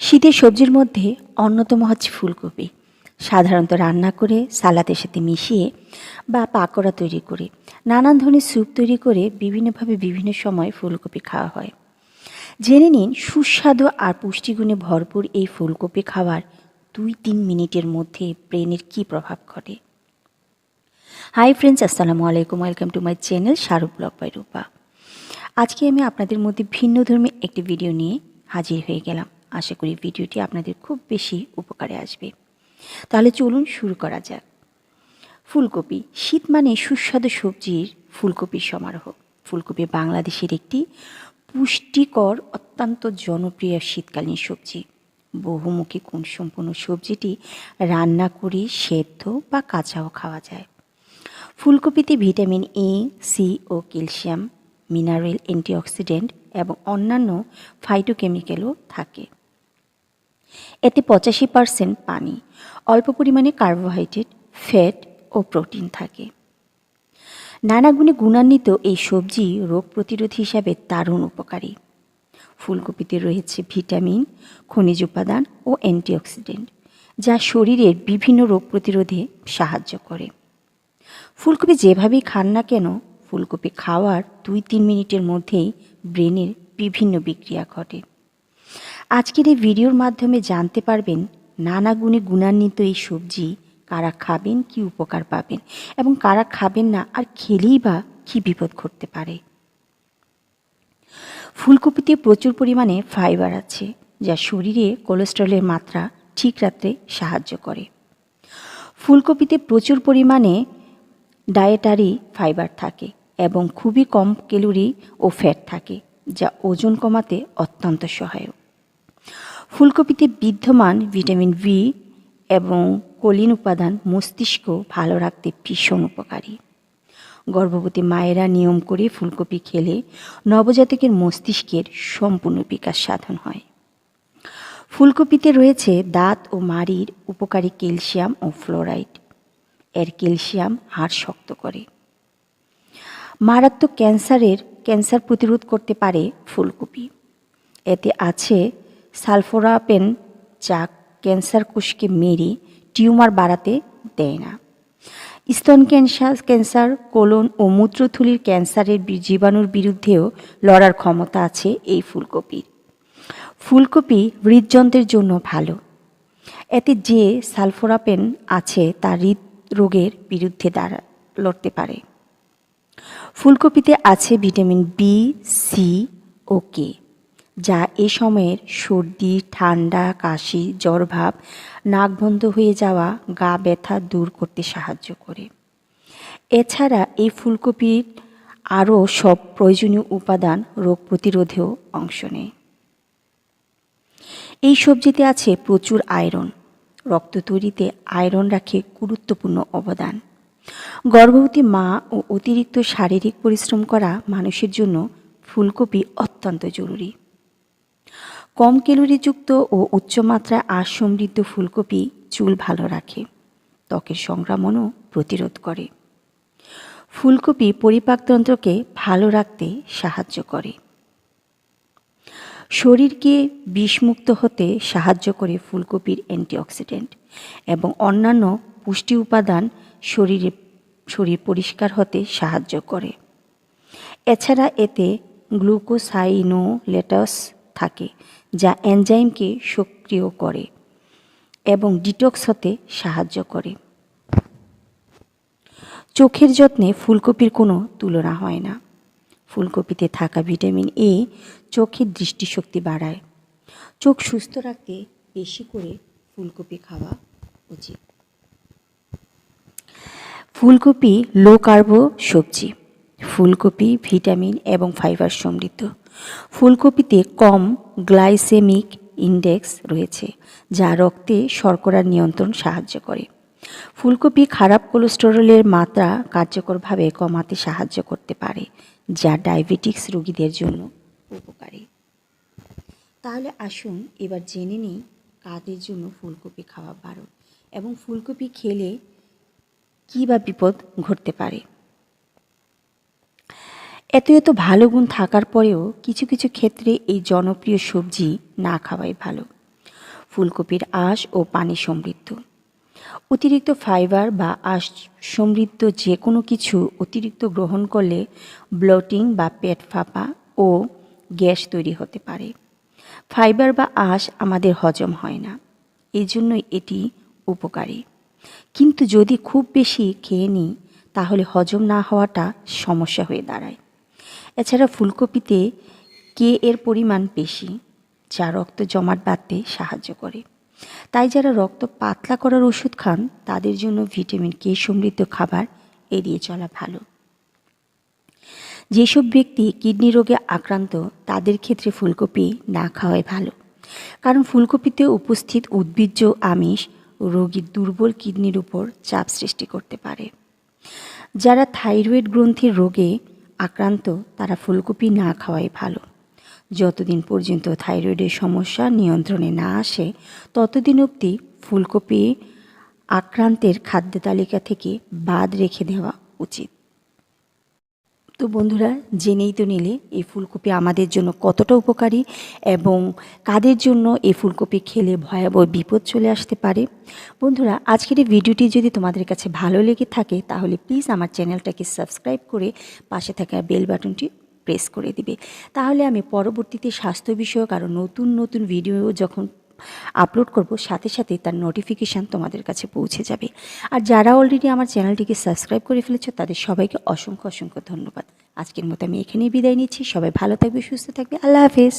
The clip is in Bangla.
শীতের সবজির মধ্যে অন্যতম হচ্ছে ফুলকপি। সাধারণত রান্না করে সালাদের সাথে মিশিয়ে বা পাকোড়া তৈরি করে। নানান ধরনের স্যুপ তৈরি করে বিভিন্নভাবে বিভিন্ন সময় ফুলকপি খাওয়া হয়। জেনে নিন সুস্বাদু আর পুষ্টিগুণে ভরপুর এই ফুলকপি খাওয়ার দুই তিন মিনিটের মধ্যে ব্রেনের কী প্রভাব ঘটে? হাই ফ্রেন্ডস, আসসালামু আলাইকুম। Welcome to my channel Shahrukh blog by Rupa. আজকে আমি আপনাদের মধ্যে ভিন্ন ধর্মী একটি ভিডিও নিয়ে হাজির হয়ে গেলাম। আশা করি ভিডিওটি আপনাদের খুব বেশি উপকারে আসবে। তাহলে চলুন শুরু করা যাক। ফুলকপি, শীত মানে সুস্বাদু সবজির ফুলকপির সমারোহ। ফুলকপি বাংলাদেশের একটি পুষ্টিকর, অত্যন্ত জনপ্রিয় শীতকালীন সবজি। বহুমুখী কোন গুণসম্পন্ন সবজিটি রান্না করে সেদ্ধ বা কাঁচাও খাওয়া যায়। ফুলকপিতে ভিটামিন এ সি ও ক্যালসিয়াম, মিনারেল অ্যান্টিঅক্সিডেন্ট এবং অন্যান্য ফাইটোকেমিক্যালও থাকে। এতে পঁচাশি পার্সেন্ট পানি, অল্প পরিমাণে কার্বোহাইড্রেট, ফ্যাট ও প্রোটিন থাকে। নানা গুণে গুণান্বিত এই সবজি রোগ প্রতিরোধ হিসাবে দারুণ উপকারী। ফুলকপিতে রয়েছে ভিটামিন, খনিজ উপাদান ও অ্যান্টিঅক্সিডেন্ট, যা শরীরের বিভিন্ন রোগ প্রতিরোধে সাহায্য করে। ফুলকপি যেভাবেই খান না কেন, ফুলকপি খাওয়ার দুই তিন মিনিটের মধ্যেই ব্রেনের বিভিন্ন বিক্রিয়া ঘটে। আজকের এই ভিডিওর মাধ্যমে জানতে পারবেন নানা গুণে গুণান্বিত এই সবজি কারা খাবেন, কি উপকার পাবেন এবং কারা খাবেন না আর খেলেই বা কী বিপদ ঘটতে পারে। ফুলকপিতে প্রচুর পরিমাণে ফাইবার আছে, যা শরীরে কোলেস্টেরলের মাত্রা ঠিক রাখতে সাহায্য করে। ফুলকপিতে প্রচুর পরিমাণে ডায়েটারি ফাইবার থাকে এবং খুবই কম ক্যালোরি ও ফ্যাট থাকে, যা ওজন কমাতে অত্যন্ত সহায়ক। ফুলকপিতে বিদ্যমান ভিটামিন বি এবং কলিন উপাদান মস্তিষ্ক ভালো রাখতে ভীষণ উপকারী। গর্ভবতী মায়েরা নিয়ম করে ফুলকপি খেলে নবজাতকের মস্তিষ্কের সম্পূর্ণ বিকাশ সাধন হয়। ফুলকপিতে রয়েছে দাঁত ও মাড়ির উপকারী ক্যালসিয়াম ও ফ্লোরাইড। এর ক্যালসিয়াম হাড় শক্ত করে। মারাত্মক ক্যান্সারের ক্যান্সার প্রতিরোধ করতে পারে ফুলকপি। এতে আছে সালফোরাপেন যা ক্যান্সার কোষকে মেরে টিউমার বাড়াতে দেয় না। স্তন ক্যান্সার ক্যান্সার, কোলন ও মূত্রথুলির ক্যান্সারের জীবাণুর বিরুদ্ধেও লড়ার ক্ষমতা আছে এই ফুলকপির ফুলকপি হৃদযন্ত্রের জন্য ভালো। এতে যে সালফোরাপেন আছে তা হৃদরোগের বিরুদ্ধে দাঁড়া লড়তে পারে। ফুলকপিতে আছে ভিটামিন বি, সি ও কে। যা এ সময়ের সর্দি, ঠান্ডা, কাশি, জ্বরভাব নাক বন্ধ হয়ে যাওয়া, গা ব্যথা দূর করতে সাহায্য করে। এছাড়া এই ফুলকপির আরও সব প্রয়োজনীয় উপাদান রোগ প্রতিরোধেও অংশ নেয়। এই সবজিতে আছে প্রচুর আয়রন। রক্ত তৈরিতে আয়রন রাখে গুরুত্বপূর্ণ অবদান। গর্ভবতী মা ও অতিরিক্ত শারীরিক পরিশ্রম করা মানুষের জন্য ফুলকপি অত্যন্ত জরুরি। কম ক্যালোরিযুক্ত ও উচ্চমাত্রায় আঁশ সমৃদ্ধ ফুলকপি চুল ভালো রাখে, ত্বকের সংক্রমণও প্রতিরোধ করে। ফুলকপি পরিপাকতন্ত্রকে ভালো রাখতে সাহায্য করে। শরীরকে বিষমুক্ত হতে সাহায্য করে ফুলকপির অ্যান্টিঅক্সিডেন্ট এবং অন্যান্য পুষ্টি উপাদান শরীরে, শরীর পরিষ্কার হতে সাহায্য করে। এছাড়া এতে গ্লুকোসাইনোলেটাস থাকে, যা এনজাইমকে সক্রিয় করে এবং ডিটক্স হতে সাহায্য করে। চোখের যত্নে ফুলকপির কোনো তুলনা হয় না। ফুলকপিতে থাকা ভিটামিন এ চোখের দৃষ্টিশক্তি বাড়ায়। চোখ সুস্থ রাখতে বেশি করে ফুলকপি খাওয়া উচিত। ফুলকপি লো কার্বো সবজি। ফুলকপি, ভিটামিন এবং ফাইবার সমৃদ্ধ। ফুলকপিতে কম গ্লাইসেমিক ইন্ডেক্স রয়েছে, যা রক্তে শর্করার নিয়ন্ত্রণ সাহায্য করে। ফুলকপি খারাপ কোলেস্টেরলের মাত্রা কার্যকরভাবে কমাতে সাহায্য করতে পারে, যা ডায়াবেটিক্স রোগীদের জন্য উপকারী। তাহলে আসুন এবার জেনে নিই কাদের জন্য ফুলকপি খাওয়া বারণ এবং ফুলকপি খেলে কী বা বিপদ ঘটতে পারে। এত এত ভালো গুণ থাকার পরেও কিছু কিছু ক্ষেত্রে এই জনপ্রিয় সবজি না খাওয়াই ভালো। ফুলকপির আঁশ ও পানি সমৃদ্ধ। অতিরিক্ত ফাইবার বা আঁশ সমৃদ্ধ যে কোনো কিছু অতিরিক্ত গ্রহণ করলে ব্লটিং বা পেট ফাঁপা ও গ্যাস তৈরি হতে পারে। ফাইবার বা আঁশ আমাদের হজম হয় না। এই জন্যই এটি উপকারী। কিন্তু যদি খুব বেশি খেয়ে নিই, তাহলে হজম না হওয়াটা সমস্যা হয়ে দাঁড়ায়। এছাড়া ফুলকপিতে কে এর পরিমাণ বেশি, যা রক্ত জমাট বাঁধতে সাহায্য করে। তাই যারা রক্ত পাতলা করার ওষুধ খান, তাদের জন্য ভিটামিন কে সমৃদ্ধ খাবার এড়িয়ে চলা ভালো। যেসব ব্যক্তি কিডনি রোগে আক্রান্ত, তাদের ক্ষেত্রে ফুলকপি না খাওয়াই ভালো। কারণ ফুলকপিতে উপস্থিত উদ্ভিজ্জ আমিষ রোগীর দুর্বল কিডনির উপর চাপ সৃষ্টি করতে পারে। যারা থাইরয়েড গ্রন্থির রোগে আক্রান্ত, তারা ফুলকপি না খাওয়াই ভালো। যতদিন পর্যন্ত থাইরয়েডের সমস্যা নিয়ন্ত্রণে না আসে, ততদিন অবধি ফুলকপি আক্রান্তের খাদ্য তালিকা থেকে বাদ রেখে দেওয়া উচিত। তো বন্ধুরা, জেনেই তো নিলে এই ফুলকপি আমাদের জন্য কতটা উপকারী এবং কাদের জন্য এই ফুলকপি খেলে ভয়াবহ বিপদ চলে আসতে পারে। বন্ধুরা, আজকের এই ভিডিওটি যদি তোমাদের কাছে ভালো লেগে থাকে, তাহলে প্লিজ আমার চ্যানেলটাকে সাবস্ক্রাইব করে পাশে থাকা বেল বাটনটি প্রেস করে দিবে। তাহলে আমি পরবর্তীতে স্বাস্থ্য বিষয়ক আরও নতুন নতুন ভিডিও যখন আপলোড করব, সাথে সাথে তার নোটিফিকেশান তোমাদের কাছে পৌঁছে যাবে। আর যারা অলরেডি আমার চ্যানেলটিকে সাবস্ক্রাইব করে ফেলেছ, তাদের সবাইকে অসংখ্য অসংখ্য ধন্যবাদ। আজকের মতো আমি এখানেই বিদায় নিচ্ছি। সবাই ভালো থাকবে, সুস্থ থাকবে। আল্লাহ হাফেজ।